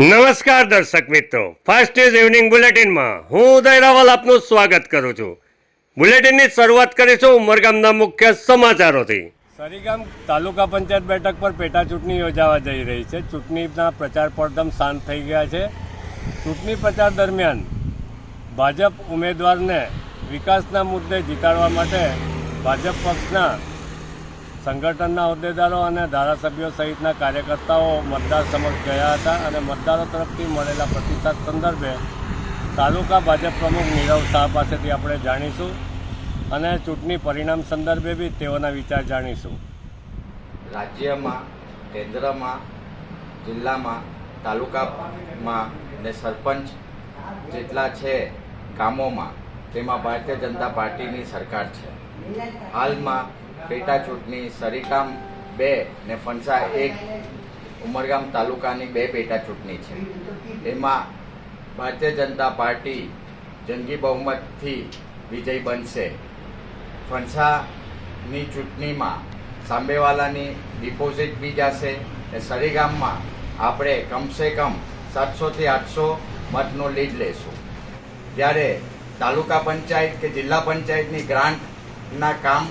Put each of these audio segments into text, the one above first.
નમસ્કાર દર્શક મિત્રો. ફાસ્ટ ન્યૂઝ ઇવનિંગ બુલેટિનમાં હું ઉદય રાવલ આપનું સ્વાગત કરું છું. બુલેટિનની શરૂઆત કરીશું ઉમરગામના મુખ્ય સમાચારોથી. સરીગામ તાલુકા પંચાયત બેઠક પર પેટા ચૂંટણી યોજાવા જઈ રહી છે. ચૂંટણીના પ્રચાર પડદમ શાંત થઈ ગયા છે. ચૂંટણી પ્રચાર દરમિયાન ભાજપ ઉમેદવારને વિકાસના મુદ્દે જીતાડવા માટે ભાજપ પક્ષના સંગઠનના હોદ્દેદારો અને ધારાસભ્યો સહિતના કાર્યકર્તાઓ મતદાર સમક્ષ ગયા હતા અને મતદારો તરફથી મળેલા પ્રતિસાદ સંદર્ભે તાલુકા ભાજપ પ્રમુખ નીરવ શાહ પાસેથી આપણે જાણીશું અને ચૂંટણી પરિણામ સંદર્ભે બી તેઓના વિચાર જાણીશું. રાજ્યમાં, કેન્દ્રમાં, જિલ્લામાં, તાલુકામાં ને સરપંચ જેટલા છે ગામોમાં, તેમાં ભારતીય જનતા પાર્ટીની સરકાર છે. હાલમાં પેટા ચૂંટણી સરીકામ બે ને ફણસા એક ઉમરગામ તાલુકાની બે પેટા ચૂંટણી છે. એમાં ભારતીય જનતા પાર્ટી જંગી બહુમતથી વિજય બનશે. ફણસાની ચૂંટણીમાં સાંબેવાલાની ડિપોઝિટ બી જશે ને સરીગામમાં આપણે કમસે કમ સાતસોથી આઠસો મતનો લીડ લેશું. જ્યારે તાલુકા પંચાયત કે જિલ્લા પંચાયતની ગ્રાન્ટના કામ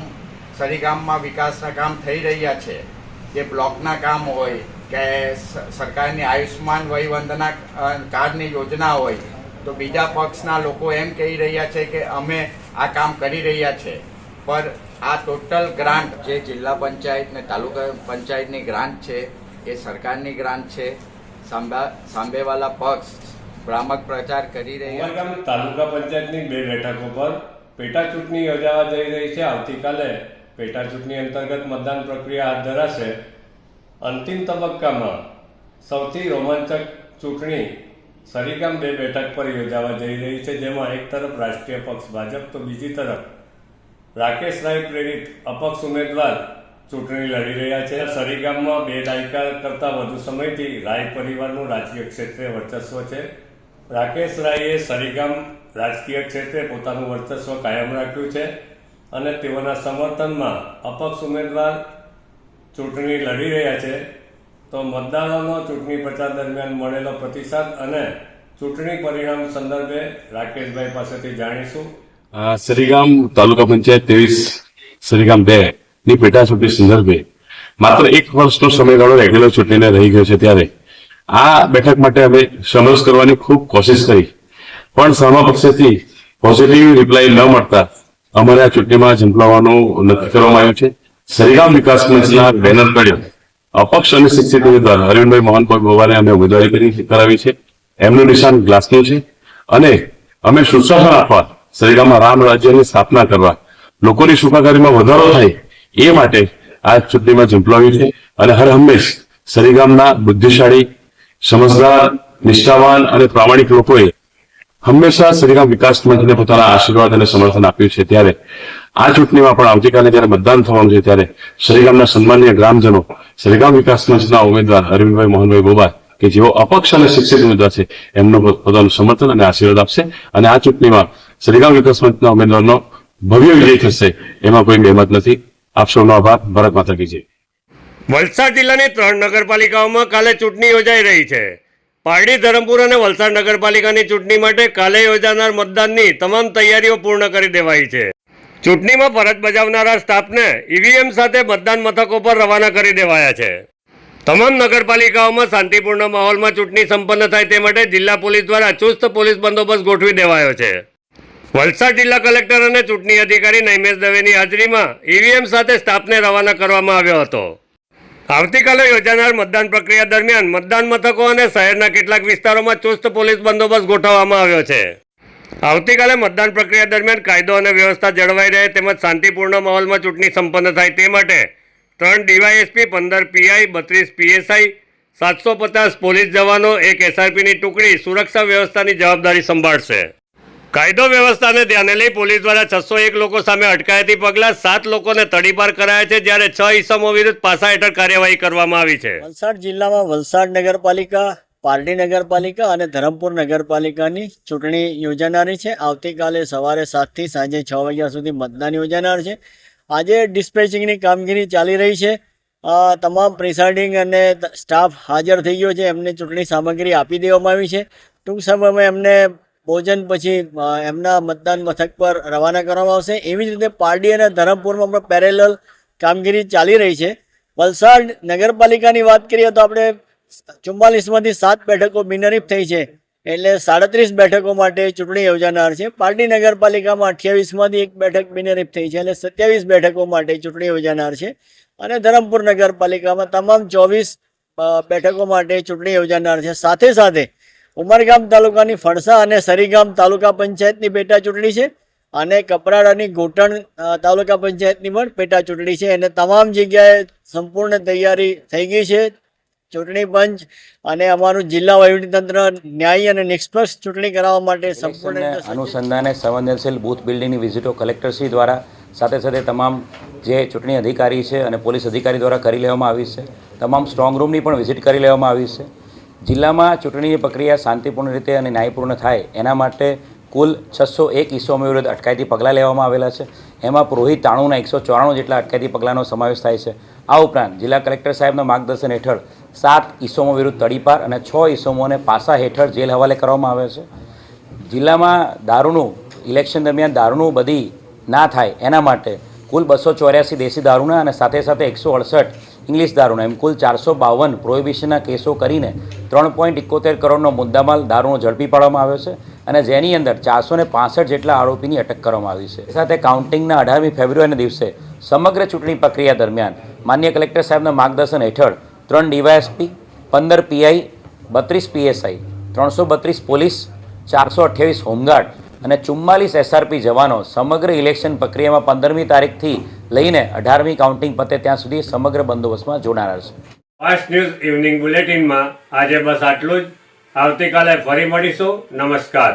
સરીગામમાં વિકાસના કામ થઈ રહ્યા છે. જે બ્લોકના કામ હોય કે સરકારની આયુષ્યમાન વયવંદના કાર્ડની યોજના હોય, તો બીજા પક્ષના લોકો એમ કહી રહ્યા છે કે અમે આ કામ કરી રહ્યા છે. પર આ ટોટલ ગ્રાન્ટ જે જિલ્લા પંચાયત ને તાલુકા પંચાયતની ગ્રાન્ટ છે, એ સરકારની ગ્રાન્ટ છે. સાંબા, સાંબેવાલા પક્ષ ભ્રામક પ્રચાર કરી રહ્યા છે. તાલુકા પંચાયતની બે બેઠકો પર પેટા ચૂંટણી યોજાવા જઈ રહી છે. આવતીકાલે પેટા ચૂંટણી અંતર્ગત મતદાન પ્રક્રિયા હાથ ધરાશે. અંતિમ તબક્કામાં સૌથી રોમાંચક ચૂંટણી સરીગામ બે બેઠક પર યોજાવા જઈ રહી છે, જેમાં એક તરફ રાષ્ટ્રીય પક્ષ ભાજપ, તો બીજી તરફ રાકેશ રાય પ્રેરિત અપક્ષ ઉમેદવાર ચૂંટણી લડી રહ્યા છે. સરીગામમાં બે દાયકા કરતાં વધુ સમયથી રાય પરિવારનું રાજકીય ક્ષેત્રે વર્ચસ્વ છે. રાકેશ રાયે સરીગામ રાજકીય ક્ષેત્રે પોતાનું વર્ચસ્વ કાયમ રાખ્યું છે. અને તેઓના સમર્થનમાં અપક્ષ ઉમેદવાર ચૂંટણી લડી રહ્યા છે, તો મતદારોનો ચૂંટણી પ્રચાર દરમિયાન મળેલો પ્રતિસાદ અને ચૂંટણી પરિણામ સંદર્ભે રાકેશભાઈ પાસેથી જાણીશું. આ સરીગામ તાલુકા પંચાયત ત્રેવીસ સરીગામ બે ની પેટા ચૂંટણી સંદર્ભે માત્ર એક વર્ષનો સમયગાળો રેગ્યુલર ચૂંટણીને રહી ગયો છે ત્યારે. આ બેઠક માટે અમે સમરસ કરવાની ખૂબ કોશિશ કરી. પણ સામા પક્ષેથી પોઝિટિવ રિપ્લાય ન મળતા અમારે આ ચૂંટણીમાં ઝંપલાવવાનું નક્કી કરવામાં આવ્યું છે. સરીગામ વિકાસ મંચના બેનર કાઢ્યો અપક્ષ અને શિક્ષિત ઉમેદવાર અરવિંદભાઈ મોહનભાઈ બોવાને અમે ઉમેદવારી કરી કરાવી છે. એમનું નિશાન ગ્લાસનું છે. અને અમે સુશાસન આપવા સરીગામમાં રામ રાજ્યની સ્થાપના કરવા લોકોની સુખાકારીમાં વધારો થાય એ માટે આ ચૂંટણીમાં ઝંપલાવ્યું છે. અને હર હંમેશ સરીગામના બુદ્ધિશાળી, સમજદાર, નિષ્ઠાવાન અને પ્રામાણિક લોકોએ હંમેશા શ્રીરામ વિકાસ મંચને પોતાના આશીર્વાદ અને સમર્થન આપ્યું છે. ત્યારે આ ચૂંટણીમાં પણ આવતીકાલે જ્યારે મતદાન થવાનું છે, ત્યારે શ્રીગામના સન્માનીય ગ્રામજનો શ્રીગામ વિકાસ મંચના ઉમેદવાર અરવિંદભાઈ મોહનભાઈ બોબાર કે જેઓ અપક્ષ અને શિક્ષિત ઉમેદવાર છે, એમનું પોતાનું સમર્થન અને આશીર્વાદ આપશે અને આ ચૂંટણીમાં શ્રીગામ વિકાસ મંચના ઉમેદવારનો ભવ્ય વિજય થશે, એમાં કોઈ મહેમત નથી. આપ સૌનો આભાર. ભારત માતા કી જય. વલસાડ જિલ્લાની ત્રણ નગરપાલિકાઓમાં કાલે ચૂંટણી યોજાઈ રહી છે. પારડી, ધરમપુર અને વલસાડ નગરપાલિકાની ચૂંટણી માટે કાલે યોજાનાર મતદાનની તમામ તૈયારીઓ પૂર્ણ કરી દેવાઈ છે. ચૂંટણીમાં ફરજ બજાવનારા સ્ટાફને ઈવીએમ સાથે મતદાન મથકો પર રવાના કરી દેવાયા છે. તમામ નગરપાલિકાઓમાં શાંતિપૂર્ણ માહોલમાં ચૂંટણી સંપન્ન થાય તે માટે જિલ્લા પોલીસ દ્વારા ચુસ્ત પોલીસ બંદોબસ્ત ગોઠવી દેવાયો છે. વલસાડ જિલ્લા કલેક્ટર અને ચૂંટણી અધિકારી નૈમેશ દવેની હાજરીમાં ઈવીએમ સાથે સ્ટાફને રવાના કરવામાં આવ્યો હતો. આવતીકાલે યોજાનાર મતદાન પ્રક્રિયા દરમિયાન મતદાન મથકો અને શહેરના કેટલાક વિસ્તારોમાં ચુસ્ત પોલીસ બંદોબસ્ત ગોઠવવામાં આવ્યો છે. આવતીકાલે મતદાન પ્રક્રિયા દરમિયાન કાયદો અને વ્યવસ્થા જળવાઈ રહે તેમજ શાંતિપૂર્ણ માહોલમાં ચૂંટણી સંપન્ન થાય તે માટે ત્રણ ડીવાયએસપી, પંદર પીઆઈ, બત્રીસ પીએસઆઈ, સાતસો પચાસ પોલીસ જવાનો એક એસઆરપીની ટુકડી સુરક્ષા વ્યવસ્થાની જવાબદારી સંભાળશે. કાયદો વ્યવસ્થાને ધ્યાને લઈ પોલીસ દ્વારા છસો એક લોકો સામે અટકાયતી પગલાં સાત લોકોને તડીપાર કરાયા છે, જ્યારે છ ઈસમો વિરુદ્ધ પાસા હેઠળ કાર્યવાહી કરવામાં આવી છે. વલસાડ જિલ્લામાં વલસાડ નગરપાલિકા, પારડી નગરપાલિકા અને ધરમપુર નગરપાલિકાની ચૂંટણી યોજાનારી છે. આવતીકાલે સવારે સાતથી સાંજે છ વાગ્યા સુધી મતદાન યોજાનાર છે. આજે ડિસ્પેચિંગની કામગીરી ચાલી રહી છે. તમામ પ્રિસાઇડિંગ અને સ્ટાફ હાજર થઈ ગયો છે. એમને ચૂંટણી સામગ્રી આપી દેવામાં આવી છે. ટૂંક સમયમાં એમને ભોજન પછી એમના મતદાન મથક પર રવાના કરવામાં આવશે. એવી જ રીતે પારડી અને ધરમપુરમાં પણ પેરેલલ કામગીરી ચાલી રહી છે. વલસાડ નગરપાલિકાની વાત કરીએ તો આપણે ચુમ્માલીસમાંથી સાત બેઠકો બિનરીફ થઈ છે. એટલે સાડત્રીસ બેઠકો માટે ચૂંટણી યોજાનાર છે. પારડી નગરપાલિકામાં અઠ્યાવીસમાંથી એક બેઠક બિનરીફ થઈ છે. એટલે સત્યાવીસ બેઠકો માટે ચૂંટણી યોજાનાર છે. અને ધરમપુર નગરપાલિકામાં તમામ ચોવીસ બેઠકો માટે ચૂંટણી યોજાનાર છે. સાથે સાથે ઉમરગામ તાલુકાની ફણસા અને સરીગામ તાલુકા પંચાયતની પેટા ચૂંટણી છે અને કપરાડાની ગોટણ તાલુકા પંચાયતની પણ પેટા ચૂંટણી છે. અને તમામ જગ્યાએ સંપૂર્ણ તૈયારી થઈ ગઈ છે. ચૂંટણી પંચ અને અમારું જિલ્લા વહીવટીતંત્ર ન્યાયી અને નિષ્પક્ષ ચૂંટણી કરાવવા માટે સંપૂર્ણ. અનુસંધાને સંવેદનશીલ બૂથ બિલ્ડિંગની વિઝિટો કલેક્ટરશ્રી દ્વારા સાથે સાથે તમામ જે ચૂંટણી અધિકારી છે અને પોલીસ અધિકારી દ્વારા કરી લેવામાં આવી છે. તમામ સ્ટ્રોંગ રૂમની પણ વિઝિટ કરી લેવામાં આવી છે. જિલ્લામાં ચૂંટણીની પ્રક્રિયા શાંતિપૂર્ણ રીતે અને ન્યાયપૂર્ણ થાય, એના માટે કુલ છસો એક ઈસમો વિરુદ્ધ અટકાયતી પગલાં લેવામાં આવેલા છે. એમાં પુરોહિત તાણુના એકસો ચોરાણું જેટલા અટકાયતી પગલાંનો સમાવેશ થાય છે. આ ઉપરાંત જિલ્લા કલેક્ટર સાહેબના માર્ગદર્શન હેઠળ સાત ઈસમો વિરુદ્ધ તડીપાર અને છ ઈસમોને પાસા હેઠળ જેલ હવાલે કરવામાં આવે છે. જિલ્લામાં દારૂનું, ઇલેક્શન દરમિયાન દારૂનું બધી ના થાય, એના માટે કુલ બસો ચોર્યાસી દેશી દારૂના અને સાથે સાથે એકસો અડસઠ ઇંગ્લિશ દારૂના, એમ કુલ ચારસો બાવન પ્રોહિબિશનના કેસો કરીને ત્રણ પોઈન્ટ ઇકોતેર કરોડનો મુદ્દામાલ દારૂનો ઝડપી પાડવામાં આવ્યો છે અને જેની અંદર ચારસો ને પાસઠ જેટલા આરોપીની અટક કરવામાં આવી છે. સાથે કાઉન્ટિંગના અઢારમી ફેબ્રુઆરીના દિવસે સમગ્ર ચૂંટણી પ્રક્રિયા દરમિયાન માન્ય કલેક્ટર સાહેબના માર્ગદર્શન હેઠળ ત્રણ ડીવાયએસપી, પંદર પીઆઈ, બત્રીસ પીએસઆઈ, ત્રણસો બત્રીસ પોલીસ, ચારસો અઠ્યાવીસ હોમગાર્ડ અને ચુમ્માલીસ એસઆરપી જવાનો સમગ્ર ઇલેક્શન પ્રક્રિયામાં પંદરમી તારીખથી લઈને અઢારમી કાઉન્ટિંગ પતે ત્યાં સુધી સમગ્ર બંદોબસ્તમાં જોડાનાર છે. ફાસ્ટ ન્યૂઝ ઇવનિંગ બુલેટિનમાં આજે બસ આટલું જ. આવતીકાલે ફરી મળીશું. નમસ્કાર.